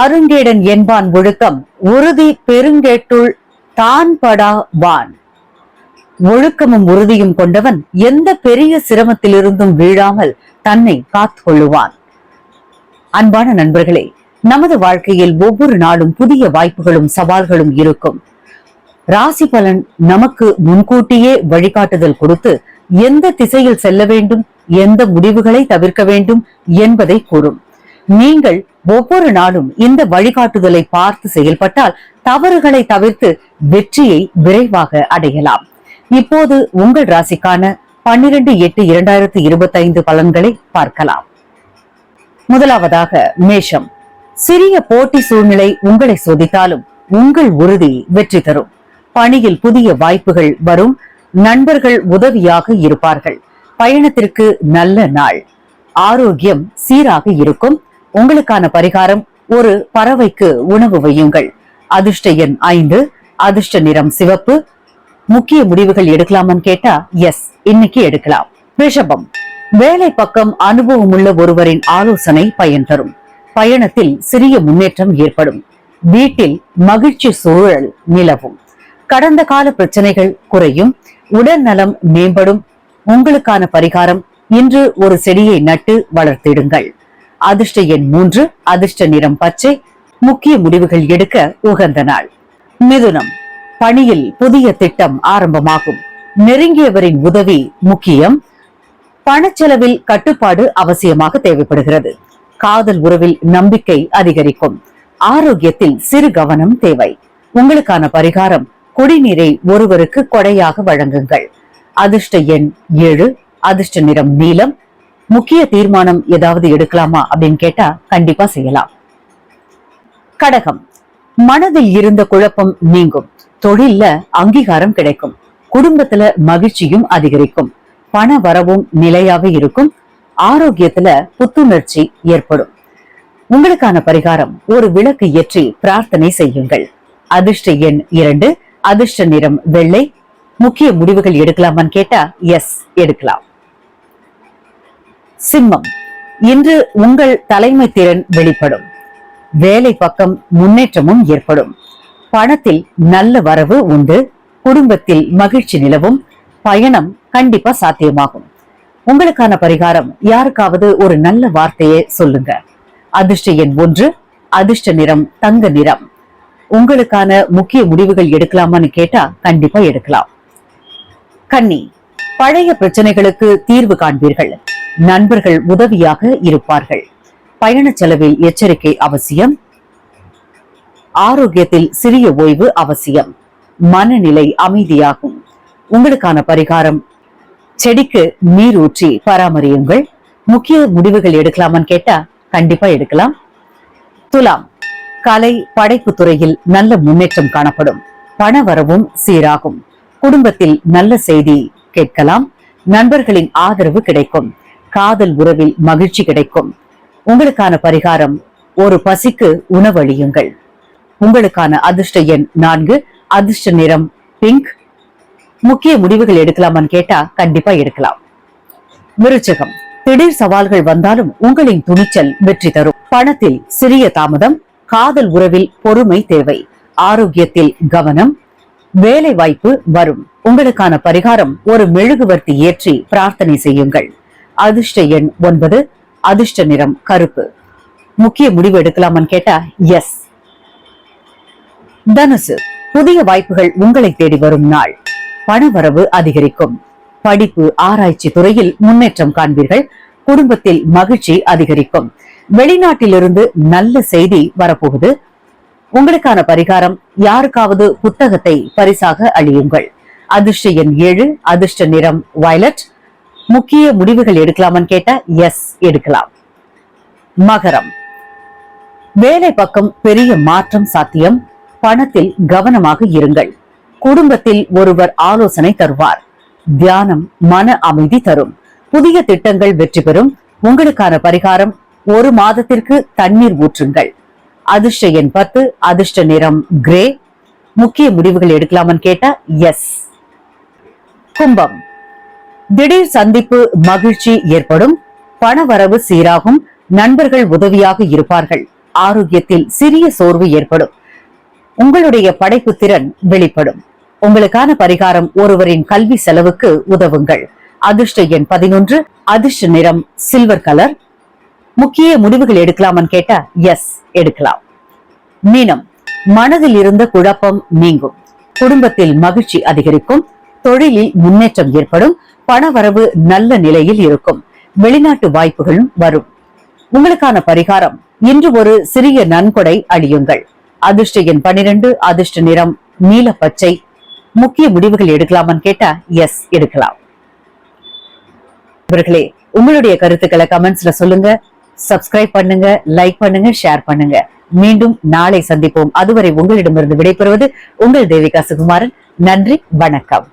அருங்கேடன் என்பான் ஒழுக்கம். உறுதி பெருங்கேட்டுள் தான் படா வான். ஒழுக்கமும் உறுதியும் கொண்டவன் எந்த பெரிய சிரமத்திலிருந்தும் வீழாமல் தன்னை காத்துக் கொள்ளுவான் அன்பான நண்பர்களே நமது வாழ்க்கையில் ஒவ்வொரு நாளும் புதிய வாய்ப்புகளும் சவால்களும் இருக்கும். ராசி பலன் நமக்கு முன்கூட்டியே வழிகாட்டுதல் கொடுத்து எந்த திசையில் செல்ல வேண்டும் எந்த முடிவுகளை தவிர்க்க வேண்டும் என்பதை கூறும். நீங்கள் ஒவ்வொரு நாளும் இந்த வழிகாட்டுதலை பார்த்து செயல்பட்டால் தவறுகளை தவிர்த்து வெற்றியை விரைவாக அடையலாம். இப்போது உங்கள் ராசிக்கான பன்னிரண்டு எட்டு இரண்டாயிரத்தி இருபத்தி ஐந்து பலன்களை பார்க்கலாம். முதலாவதாக மேஷம். சிறிய போட்டி சூழ்நிலை உங்களை சோதித்தாலும் உங்கள் உறுதி வெற்றி தரும். பணியில் புதிய வாய்ப்புகள் வரும். நண்பர்கள் உதவியாக இருப்பார்கள். பயணத்திற்கு நல்ல நாள். ஆரோக்கியம் சீராக இருக்கும். உங்களுக்கான பரிகாரம் ஒரு பறவைக்கு உணவு வையுங்கள். அதிர்ஷ்ட எண் ஐந்து அதிர்ஷ்ட நிறம் சிவப்பு. முக்கிய முடிவுகள் எடுக்கலாமான்னு கேட்டா எஸ் இன்னைக்கு எடுக்கலாம். ரிஷபம். வேலை பக்கம் அனுபவம் உள்ள ஒருவரின் ஆலோசனை பயன் தரும். பயணத்தில் சிறிய முன்னேற்றம் ஏற்படும். வீட்டில் மகிழ்ச்சி சூழல் நிலவும். கடந்த கால பிரச்சனைகள் குறையும். உடல் நலம் மேம்படும். உங்களுக்கான பரிகாரம் இன்று ஒரு செடியை நட்டு வளர்த்திடுங்கள். அதிர்ஷ்ட எண் மூன்று அதிர்ஷ்ட நிறம் பச்சை முக்கிய முடிவுகள் எடுக்க உகந்த நாள். மிதுனம் பணியில் புதிய திட்டம் ஆரம்பமாகும். நெருங்கியவரின் உதவி முக்கியம். பணச்செலவில் கட்டுப்பாடு அவசியமாக தேவைப்படுகிறது. காதல் உறவில் நம்பிக்கை அதிகரிக்கும். ஆரோக்கியத்தில் சிறு கவனம் தேவை. உங்களுக்கான பரிகாரம் குடிநீரை ஒருவருக்கு கொடையாக வழங்குங்கள். அதிர்ஷ்ட எண் ஏழு அதிர்ஷ்ட நிறம் நீலம் முக்கிய தீர்மானம் ஏதாவது எடுக்கலாமா அப்படின்னு கேட்டா கண்டிப்பா செய்யலாம். கடகம். மனதில் இருந்த குழப்பம் நீங்கும். தொழில்ல அங்கீகாரம் கிடைக்கும். குடும்பத்துல மகிழ்ச்சியும் அதிகரிக்கும். பண வரவும் நிலையாக இருக்கும். ஆரோக்கியத்துல புத்துணர்ச்சி ஏற்படும். உங்களுக்கான பரிகாரம் ஒரு விளக்கு ஏற்றி பிரார்த்தனை செய்யுங்கள். அதிர்ஷ்ட எண் இரண்டு அதிர்ஷ்ட நிறம் வெள்ளை. முக்கிய முடிவுகள் எடுக்கலாமான்னு கேட்டா எஸ் எடுக்கலாம். சிம்மம். இன்று உங்கள் தலைமை திறன் வெளிப்படும். வேலை பக்கம் முன்னேற்றமும் ஏற்படும். பணத்தில் நல்ல வரவு உண்டு. குடும்பத்தில் மகிழ்ச்சி நிலவும். பயணம் கண்டிப்பா சாத்தியமாகும். உங்களுக்கான பரிகாரம் யாருக்காவது ஒரு நல்ல வார்த்தையை சொல்லுங்க. அதிர்ஷ்ட எண் ஒன்று அதிர்ஷ்ட நிறம் தங்க நிறம். உங்களுக்கான முக்கிய முடிவுகள் எடுக்கலாமான்னு கேட்டா கண்டிப்பா எடுக்கலாம். கன்னி பழைய பிரச்சனைகளுக்கு தீர்வு காண்பீர்கள். நண்பர்கள் உதவியாக இருப்பார்கள். பயண செலவில் எச்சரிக்கை அவசியம். ஆரோக்கியத்தில் சிறிய ஓய்வு அவசியம். மனநிலை அமைதியாகும். உங்களுக்கான பரிகாரம். செடிக்கு நீர் ஊற்றி பராமரியுங்கள். முக்கிய முடிவுகள் எடுக்கலாமான்னு கேட்டா கண்டிப்பா எடுக்கலாம். துலாம். கலை படைப்பு துறையில் நல்ல முன்னேற்றம் காணப்படும். பண வரவும் சீராகும். குடும்பத்தில் நல்ல செய்தி கேட்கலாம். நண்பர்களின் ஆதரவு கிடைக்கும். காதல் உறவில் மகிழ்ச்சி கிடைக்கும். உங்களுக்கான பரிகாரம் ஒரு பசிக்கு உணவழியுங்கள் உங்களுக்கான அதிர்ஷ்ட எண் நான்கு அதிர்ஷ்ட நிறம் பிங்க். முக்கிய முடிவுகள் எடுக்கலாமான்னு கேட்டா கண்டிப்பா எடுக்கலாம். விருச்சகம் திடீர் சவால்கள் வந்தாலும் உங்களின் துணிச்சல் வெற்றி தரும். பணத்தில் சிறிய தாமதம் காதல் உறவில் பொறுமை தேவை. ஆரோக்கியத்தில் கவனம் வேலை வாய்ப்பு வரும். உங்களுக்கான பரிகாரம் ஒரு மெழுகுவர்த்தி ஏற்றி பிரார்த்தனை செய்யுங்கள். அதிர்ஷ்ட எண் ஒன்பது அதிர்ஷ்ட நிறம் கருப்பு. முக்கிய முடிவு எடுக்கலாமான்னு கேட்டா எஸ் தனுசு புதிய வாய்ப்புகள் உங்களை தேடி வரும் நாள். பணவரவு அதிகரிக்கும். படிப்பு ஆராய்ச்சி துறையில் முன்னேற்றம் காண்பீர்கள். குடும்பத்தில் மகிழ்ச்சி அதிகரிக்கும். வெளிநாட்டிலிருந்து நல்ல செய்தி வரப்போகுது. உங்களுக்கான பரிகாரம் யாருக்காவது புத்தகத்தை பரிசாக அழியுங்கள். அதிர்ஷ்ட எண் ஏழு அதிர்ஷ்ட நிறம் வயலட். முக்கிய முடிவுகள் எடுக்கலாமான்னு கேட்டா எஸ் எடுக்கலாம். மகரம். வேலை பக்கம் பெரிய மாற்றம் சாத்தியம். பணத்தில் கவனமாக இருங்கள். குடும்பத்தில் ஒருவர் ஆலோசனை தருவார். தியானம் மன அமைதி தரும். புதிய திட்டங்கள் வெற்றி பெறும். உங்களுக்கான பரிகாரம் ஒரு மாதத்திற்கு தண்ணீர் ஊற்றுங்கள். அதிர்ஷ்ட எண் பத்து அதிர்ஷ்ட நிறம் கிரே முக்கிய முடிவுகள் எடுக்கலாமான்னு கேட்டா எஸ் கும்பம். திடீர் சந்திப்பு மகிழ்ச்சி ஏற்படும். பணவரவு சீராகும். நண்பர்கள் உதவியாக இருப்பார்கள். ஆரோக்கியத்தில் சிறிய சோர்வு ஏற்படும். உங்களுடைய படைப்பு திறன் வெளிப்படும். உங்களுக்கான பரிகாரம் ஒருவரின் கல்வி செலவுக்கு உதவுங்கள். அதிர்ஷ்ட எண் பதினொன்று. அதிர்ஷ்ட நிறம் சில்வர் கலர் முக்கிய முடிவுகள் எடுக்கலாமான்னு கேட்டா எஸ் எடுக்கலாம். மீனம். மனதில் இருந்த குழப்பம் நீங்கும். குடும்பத்தில் மகிழ்ச்சி அதிகரிக்கும். தொழிலில் முன்னேற்றம் ஏற்படும். பணவரவு நல்ல நிலையில் இருக்கும். வெளிநாட்டு வாய்ப்புகளும் வரும். உங்களுக்கான பரிகாரம் இன்று ஒரு சிறிய நன்கொடை அழியுங்கள் அதிர்ஷ்ட எண் பனிரெண்டு அதிர்ஷ்ட நிறம் நீல பச்சை. முக்கிய முடிவுகள் எடுக்கலாமான்னு கேட்டா எஸ் எடுக்கலாம். இவர்களே உங்களுடைய கருத்துக்களை கமெண்ட்ஸ்ல சொல்லுங்க. சப்ஸ்கிரைப் பண்ணுங்க லைக் பண்ணுங்க ஷேர் பண்ணுங்க. மீண்டும் நாளை சந்திப்போம். அதுவரை உங்களிடமிருந்து விடைபெறுவது உங்கள் தேவிகா சுகுமாரன். நன்றி வணக்கம்.